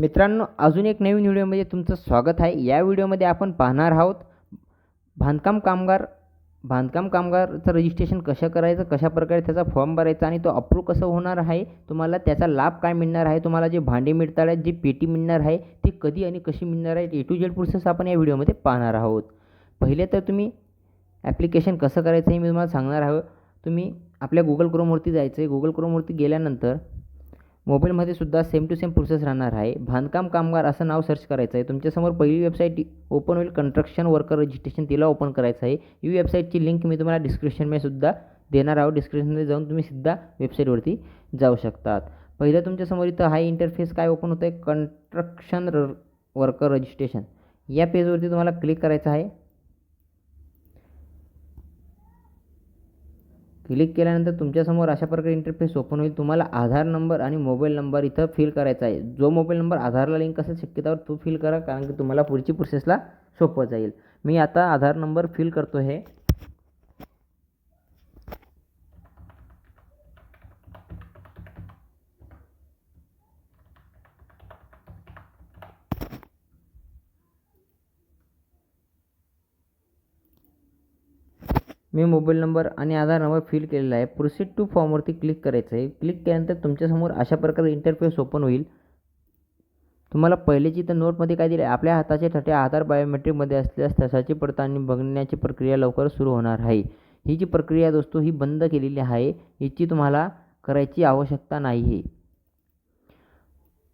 मित्रांनो अजून एक नवीन व्हिडिओमध्ये तुमचं स्वागत आहे. या व्हिडिओमध्ये आपण पाहणार आहोत बांधकाम कामगार बांधकाम कामगारचं रजिस्ट्रेशन कसं करायचं कशा प्रकारे त्याचा फॉर्म भरायचा आणि तो अप्रूव्ह कसं होणार आहे तुम्हाला त्याचा लाभ काय मिळणार आहे तुम्हाला जे भांडे मिळतात आहेत जी पेटी मिळणार आहे ती कधी आणि कशी मिळणार आहे ए टू जेड प्रोसेस आपण या व्हिडिओमध्ये पाहणार आहोत. पहिले तर तुम्ही ॲप्लिकेशन कसं करायचं हे मी तुम्हाला सांगणार आहोत तुम्ही आपल्या गुगल क्रोमवरती जायचं आहे. गुगल क्रोमवरती गेल्यानंतर मोबाईलमध्ये सुद्धा सेम टू सेम प्रोसेस राहणार आहे. बांधकाम कामगार असं नाव सर्च करायचं आहे. तुमच्यासमोर पहिली वेबसाईट ओपन होईल. कन्स्ट्रक्शन वर्कर रजिस्ट्रेशन तिला ओपन करायचं आहे. ही वेबसाईटची लिंक मी तुम्हाला डिस्क्रिप्शनमध्ये सुद्धा देणार आहोत. डिस्क्रिप्शनमध्ये जाऊन तुम्ही सिद्धा वेबसाईटवरती जाऊ शकतात. पहिलं तुमच्यासमोर इथं हाय इंटरफेस काय ओपन होतं आहे कन्स्ट्रक्शन र वर्कर रजिस्ट्रेशन. या पेजवरती तुम्हाला क्लिक करायचं आहे. क्लिक केल्यानंतर तुमच्यासमोर अशा प्रकारे इंटरफेस ओपन होईल. तुम्हाला आधार नंबर आणि मोबाईल नंबर इथं फिल करायचा आहे. जो मोबाईल नंबर आधारला लिंक असेल शक्यतावर तो फिल करा कारण की तुम्हाला पुढची प्रोसेसला सोपं जाईल. मी आता आधार नंबर फिल करतो हे. मी मोबाईल नंबर आणि आधार नंबर फिल केलेला आहे. प्रोसीड टू फॉर्मवरती क्लिक करायचं आहे क्लिक केल्यानंतर तुमच्यासमोर अशा प्रकारे इंटरफेस ओपन होईल. तुम्हाला पहिलेची तर नोटमध्ये काय दिले आपल्या हाताचे ठटे आधार बायोमेट्रिकमध्ये असल्यास तसाची पडताळणी बघण्याची प्रक्रिया लवकर सुरू होणार आहे. ही जी प्रक्रिया दोस्तो ही बंद केलेली आहे. हिची तुम्हाला करायची आवश्यकता नाही आहे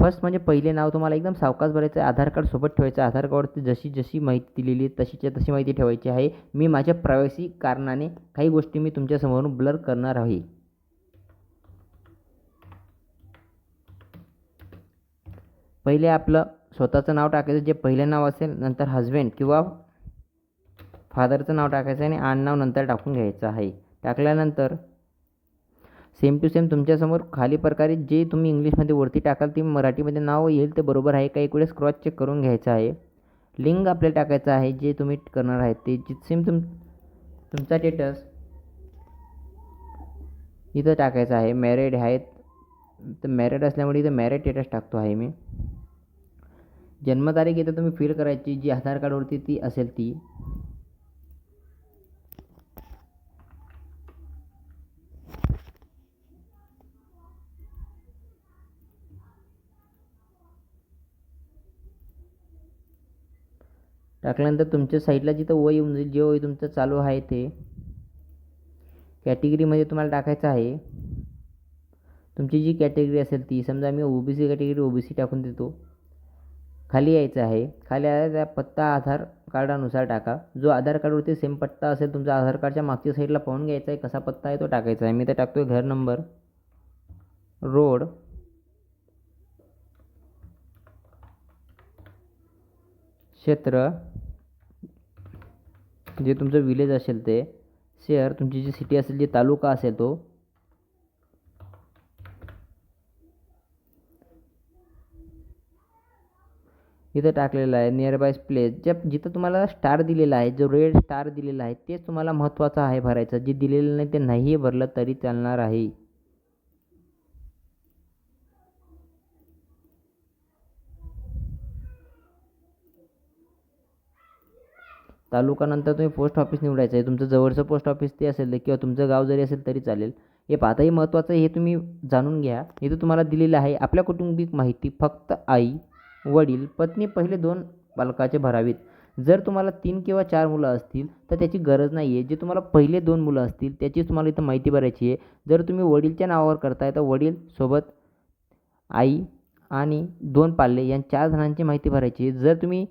फर्स्ट म्हणजे पहिले नाव तुम्हाला एकदम सावकाश भरायचं आहे. आधार कार्ड सोबत ठेवायचं आहे. आधार कार्डवरती जशी जशी माहिती दिलेली आहे तशीच्या तशी माहिती ठेवायची आहे. मी माझ्या प्रायव्हसी कारणाने काही गोष्टी मी तुमच्यासमोरून ब्लर करणार आहे. पहिले आपलं स्वतःचं नाव टाकायचं जे पहिलं नाव असेल नंतर हजबंड किंवा फादरचं नाव टाकायचं आणि आडनाव नंतर टाकून घ्यायचं आहे. टाकल्यानंतर सेम टू सेम तुमच्यासमोर खाली प्रकारे जे तुम्ही इंग्लिशमध्ये वरती टाकाल ते मराठीमध्ये नाव येईल ते बरोबर आहे. का एक वेळेस क्रॉस चेक करून घ्यायचं आहे. लिंक आपल्याला टाकायचं आहे जे तुम्ही करणार आहे ते. जे सेम तुम तुमचा स्टेटस इथं टाकायचं आहे. मॅरिड आहेत. तर मॅरिड असल्यामुळे इथं मॅरिड स्टेटस टाकतो आहे मी. जन्मतारीख इथं तुम्ही फिल करायची जी आधार कार्डवरती ती असेल ती. टाकल्यानंतर तुमच्या साईडला जिथं वय येऊन जाईल जे वय तुमचं चालू आहे ते कॅटेगरीमध्ये तुम्हाला टाकायचं आहे. तुमची जी कॅटेगरी असेल ती समजा मी O B C category O B C टाकून देतो. खाली यायचं आहे. खाली आहे त्या पत्ता आधार कार्डानुसार टाका. जो आधार कार्डवरती सेम पत्ता असेल तुमचा आधार कार्डच्या मागच्या साईडला पाहून घ्यायचा आहे कसा पत्ता आहे तो टाकायचा आहे. मी तर टाकतो आहे घर नंबर रोड क्षेत्र जे तुमचं विलेज असेल ते शहर तुमची जी सिटी असेल जे तालुका असेल तो. इथं टाकलेलं आहे नियर बाय प्लेस ज्या जिथं तुम्हाला स्टार दिलेला आहे जो रेड स्टार दिलेला आहे तेच तुम्हाला महत्त्वाचं आहे भरायचं. जे दिलेलं नाही ते नाही भरलं तरी चालणार आहे. तालुकानंतर तुम्ही पोस्ट ऑफिस निवडायचं आहे. तुमचं जवळचं पोस्ट ऑफिस ते असेल किंवा तुमचं गाव जरी असेल तरी चालेल. हे पाहताही महत्त्वाचं हे तुम्ही जाणून घ्या. इथं तुम्हाला दिलेलं आहे. आपल्या कौटुंबिक माहिती फक्त आई वडील पत्नी पहिले दोन बालकाचे भरावीत. जर तुम्हाला तीन किंवा चार मुलं असतील तर त्याची गरज नाही आहे जे तुम्हाला पहिले दोन मुलं असतील त्याचीच तुम्हाला इथं माहिती भरायची आहे. जर तुम्ही वडीलच्या नावावर करताय तर वडील सोबत आई आणि दोन पाल्ले या चार जणांची माहिती भरायची आहे. जर तुम्ही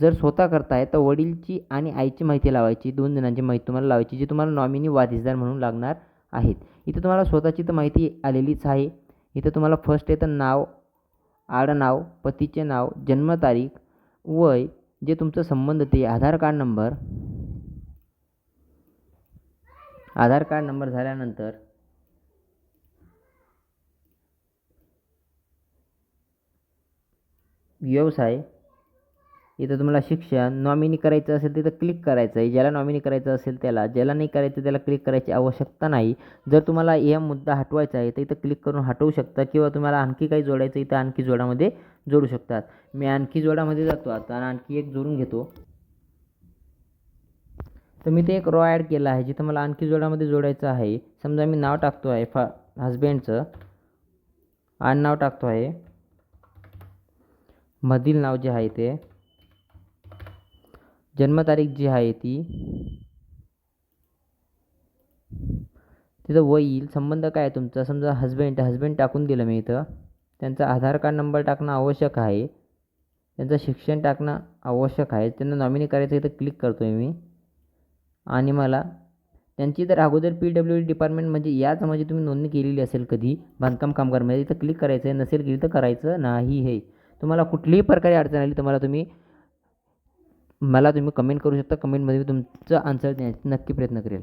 जर स्वतः करताय तर वडीलची आणि आईची माहिती लावायची. दोन जणांची माहिती तुम्हाला लावायची जी तुम्हाला नॉमिनी वारिसदार म्हणून लागणार आहेत. इथं तुम्हाला स्वतःची तर माहिती आलेलीच आहे. इथं तुम्हाला फर्स्ट येतं नाव आडनाव पतीचे नाव जन्मतारीख वय जे तुमचं संबंध ते Aadhaar card number. Aadhaar card number झाल्यानंतर व्यवसाय इथं तुम्हाला शिक्षण नॉमिनी करायचं असेल तिथं क्लिक करायचं आहे. ज्याला नॉमिनी करायचं असेल त्याला ज्याला नाही करायचं त्याला क्लिक करायची आवश्यकता नाही. जर तुम्हाला हा मुद्दा हटवायचा आहे तर इथं क्लिक करून हटवू शकता किंवा तुम्हाला आणखी काही जोडायचं इथं आणखी जोडामध्ये जोडू शकतात. मी आणखी जोडामध्ये जातो आता आणि आणखी एक जोडून घेतो. तर मी ते एक रॉ ॲड केला आहे जिथं मला आणखी जोडामध्ये जोडायचं आहे. समजा मी नाव टाकतो आहे फा हजबंडचं आणि नाव टाकतो आहे मधील नाव जे आहे ते. जन्मतारीख जी आहे ती तिथं वय येईल. संबंध काय आहे तुमचा? समजा हजबंड हजबंड टाकून दिलं मी इथं. त्यांचा आधार कार्ड नंबर टाकणं आवश्यक आहे. त्यांचं शिक्षण टाकणं आवश्यक आहे. त्यांना नॉमिनी करायचं इथं क्लिक करतो आहे मी. आणि मला त्यांची तर अगोदर पी डब्ल्यू डी डिपार्टमेंट म्हणजे याच म्हणजे तुम्ही नोंदणी केलेली असेल कधी बांधकाम कामगारमध्ये इथं क्लिक करायचं आहे नसेल केली तर करायचं नाही हे. तुम्हाला कुठलीही प्रकारे अडचण आली तर मला तुम्ही मला तुम्ही कमेंट करू शकता. कमेंटमध्ये मी तुमचं आन्सर देण्याचा नक्की प्रयत्न करेल.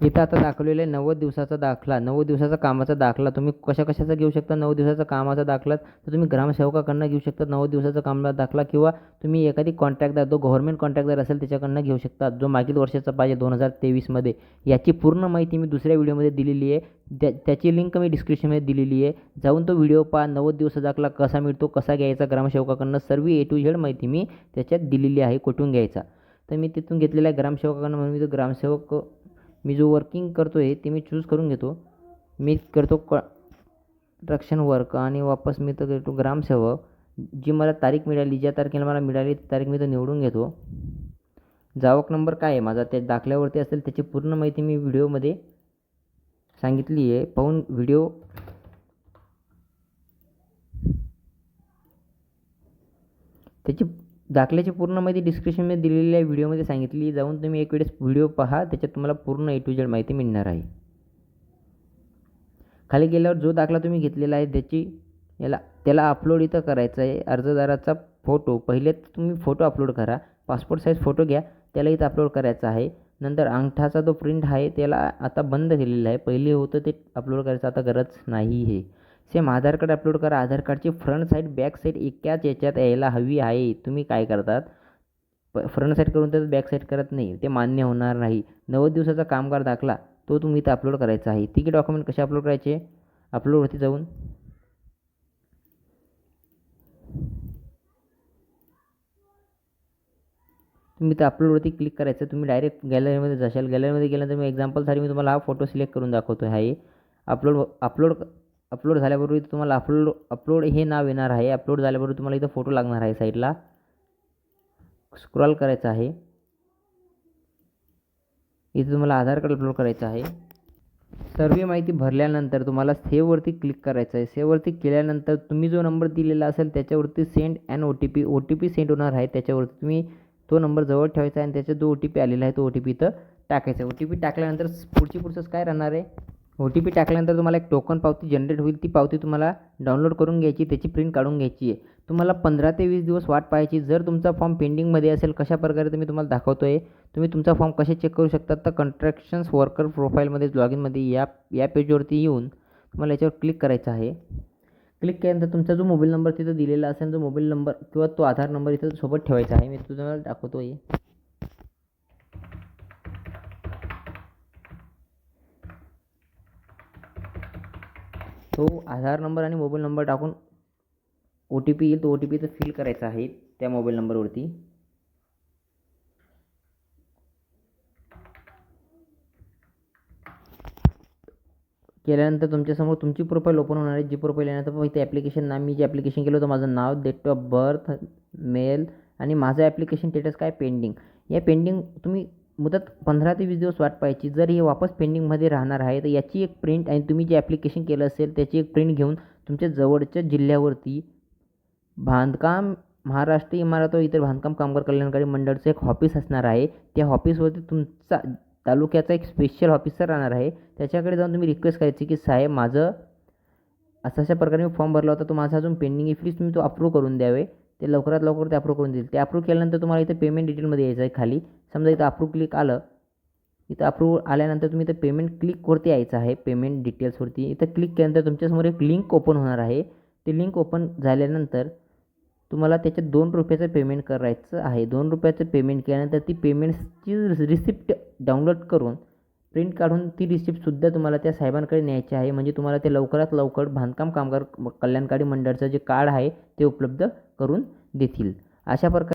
इथं आता दाखवलेलं आहे नव्वद दिवसाचा दाखला. नव्वद दिवसाचा कामाचा दाखला. तुम्ही कशा कशाचा घेऊ शकता? नऊ दिवसाचा कामाचा दाखला. तर तुम्ही ग्रामसेवकाकडनं घेऊ शकता नव्वद दिवसाचा कामाचा दाखला किंवा तुम्ही एखादी कॉन्ट्रॅक्टदार जो गव्हर्नमेंट कॉन्ट्रॅक्टदार असेल त्याच्याकडनं घेऊ शकता. जो मागील वर्षाचा पाहिजे दोन हजार तेवीसमध्ये. याची पूर्ण माहिती मी दुसऱ्या व्हिडिओमध्ये दिलेली आहे. त्या त्याची लिंक मी डिस्क्रिप्शनमध्ये दिलेली आहे. जाऊन तो व्हिडिओ पहा. नव्वद दिवसाचा दाखला कसा मिळतो कसा घ्यायचा ग्रामसेवकाकडनं सर्व ए टू झेड माहिती मी त्याच्यात दिलेली आहे कुठून घ्यायचा. तर मी तिथून घेतलेला आहे ग्रामसेवकाकडनं. म्हणून मी तो ग्रामसेवक मी जो वर्किंग करतो आहे ते मी चूज करून घेतो. मी करतो कन्स्ट्रक्शन वर्क आणि वापस मी तर करतो ग्रामसेवक. जी मला तारीख मिळाली ज्या तारखेला मला मिळाली ती तारीख मी तर निवडून घेतो. जावक नंबर काय आहे? माझा त्या दाखल्यावरती असेल त्याची पूर्ण माहिती मी व्हिडिओमध्ये सांगितली आहे. पाहून व्हिडिओ त्याची दाखल्याची पूर्ण माहिती डिस्क्रिप्शनमध्ये दिलेली आहे व्हिडिओमध्ये सांगितली. जाऊन तुम्ही एक वेळेस व्हिडिओ पहा. त्याच्यात तुम्हाला पूर्ण ए टू जेड माहिती मिळणार आहे. खाली गेल्यावर जो दाखला तुम्ही घेतलेला आहे त्याची याला त्याला अपलोड इथं करायचं आहे. अर्जदाराचा फोटो पहिले तुम्ही फोटो अपलोड करा. पासपोर्ट साईज फोटो घ्या. त्याला इथं अपलोड करायचा आहे. नंतर अंगठाचा जो प्रिंट आहे त्याला आता बंद केलेला आहे. पहिले होतं ते अपलोड करायचं. आता गरज नाही आहे. सेम आधार कार्ड अपलोड करा. आधार कार्डची फ्रंट साईड बॅक साईड एकाच याच्यात यायला हवी आहे. तुम्ही काय करतात? प फ्रंट साईड करून तर बॅक साईड करत नाही. ते मान्य होणार नाही. नव्वद दिवसाचा कामगार दाखला तो तुम्ही इथं अपलोड करायचा आहे. तिकीट डॉक्युमेंट कसे अपलोड करायचे? अपलोडवरती जाऊन. तुम्ही इथं अपलोडवरती क्लिक करायचं. तुम्ही डायरेक्ट गॅलरीमध्ये जाशाल. गॅलरीमध्ये गेल्यानंतर मी एक्झाम्पलसाठी मी तुम्हाला हा फोटो सिलेक्ट करून दाखवतो आहे. अपलोड अपलोड अपलोड झाल्याबरोबर इथं तुम्हाला अपलोड अपलोड हे नाव येणार आहे. अपलोड झाल्याबरोबर तुम्हाला इथं फोटो लागणार आहे साईडला. स्क्रॉल करायचं आहे. इथे तुम्हाला आधार कार्ड अपलोड करायचं आहे. सर्व माहिती भरल्यानंतर तुम्हाला सेववरती क्लिक करायचं आहे. सेववरती केल्यानंतर तुम्ही जो नंबर दिलेला असेल त्याच्यावरती send and O T P O T P send होणार आहे. त्याच्यावरती तुम्ही तो नंबर जवळ ठेवायचा आहे आणि त्याच्यात जो ओ टी पी आलेला आहे तो ओ टी पी इथं टाकायचा आहे. ओ टी पी टाकल्यानंतर पुढची प्रोसेस काय राहणार आहे? ओ टी पी टाकल्यानंतर तुम्हाला एक टोकन पावती जनरेट होईल. ती पावती तुम्हाला डाउनलोड करून घ्यायची त्याची प्रिंट काढून घ्यायची आहे. तुम्हाला पंधरा ते वीस दिवस वाट पाहायची जर तुमचा फॉर्म पेंडिंगमध्ये असेल कशा प्रकारे तुम्ही तुम्हाला दाखवतो आहे तुम्ही तुमचा फॉर्म कसे चेक करू शकता तर कंट्रॅक्शन्स वर्कर प्रोफाईलमध्ये लॉग इनमध्ये या या पेजवरती येऊन तुम्हाला याच्यावर क्लिक करायचं आहे. क्लिक केल्यानंतर तुमचा जो मोबाईल नंबर तिथं दिलेला असेल तो मोबाईल नंबर किंवा तो आधार नंबर इथं सोबत ठेवायचा आहे. मी तुम्हाला दाखवतो आहे तो आधार नंबर आणि मोबाईल नंबर टाकून ओ टी पी येईल तो ओ टी पी तर फिल करायचा आहे त्या मोबाईल नंबरवरती. केल्यानंतर तुमच्यासमोर तुमची प्रोफाईल ओपन होणार आहे. जी प्रोफाईल येणार तर इथे ॲप्लिकेशन नाव मी जे ॲप्लिकेशन केलं होतं माझं नाव डेट ऑफ बर्थ मेल आणि माझं ॲप्लिकेशन स्टेटस काय पेंडिंग या पेंडिंग तुम्ही मुदत पंधरा ते वीस दिवस वाट पाहायची. जर हे वापस पेंडिंगमध्ये राहणार आहे तर याची एक प्रिंट आणि तुम्ही जे ॲप्लिकेशन केलं असेल त्याची एक प्रिंट घेऊन तुमच्या जवळच्या जिल्ह्यावरती बांधकाम महाराष्ट्र इमारत व इतर बांधकाम कामगार कल्याणकारी मंडळचं एक ऑफिस असणार आहे. त्या ऑफिसवरती तुमचा तालुक्याचा एक स्पेशल ऑफिसर राहणार आहे. त्याच्याकडे जाऊन तुम्ही रिक्वेस्ट करायची की साहेब माझं असं अशा प्रकारे मी फॉर्म भरला होता तो माझा अजून पेंडिंग आहे. प्लीज तुम्ही तो अप्रूव्ह करून द्यावे. ते लवकरात लवकर ते अप्रूव्ह करून देईल. ते अप्रूव्ह केल्यानंतर तुम्हाला इथं पेमेंट डिटेलमध्ये यायचं आहे खाली. समजा इथं अप्रूव्ह क्लिक आलं इथं अप्रूव्ह आल्यानंतर तुम्ही इथं पेमेंट क्लिकवरती यायचं आहे पेमेंट डिटेल्सवरती इथं क्लिक केल्यानंतर तुमच्यासमोर एक लिंक ओपन होणार आहे. ते लिंक ओपन झाल्यानंतर तुम्हाला त्याच्यात दोन रुपयाचं पेमेंट करायचं आहे. दोन रुपयाचं पेमेंट केल्यानंतर ती पेमेंट्सची रिसिप्ट डाउनलोड करून प्रिंट काढून ती रिसिप्टसुद्धा तुम्हाला त्या साहेबांकडे न्यायची आहे. म्हणजे तुम्हाला ते लवकरात लवकर बांधकाम कामगार कल्याणकारी मंडळाचं जे कार्ड आहे ते उपलब्ध करून देतील. अशा प्रकारे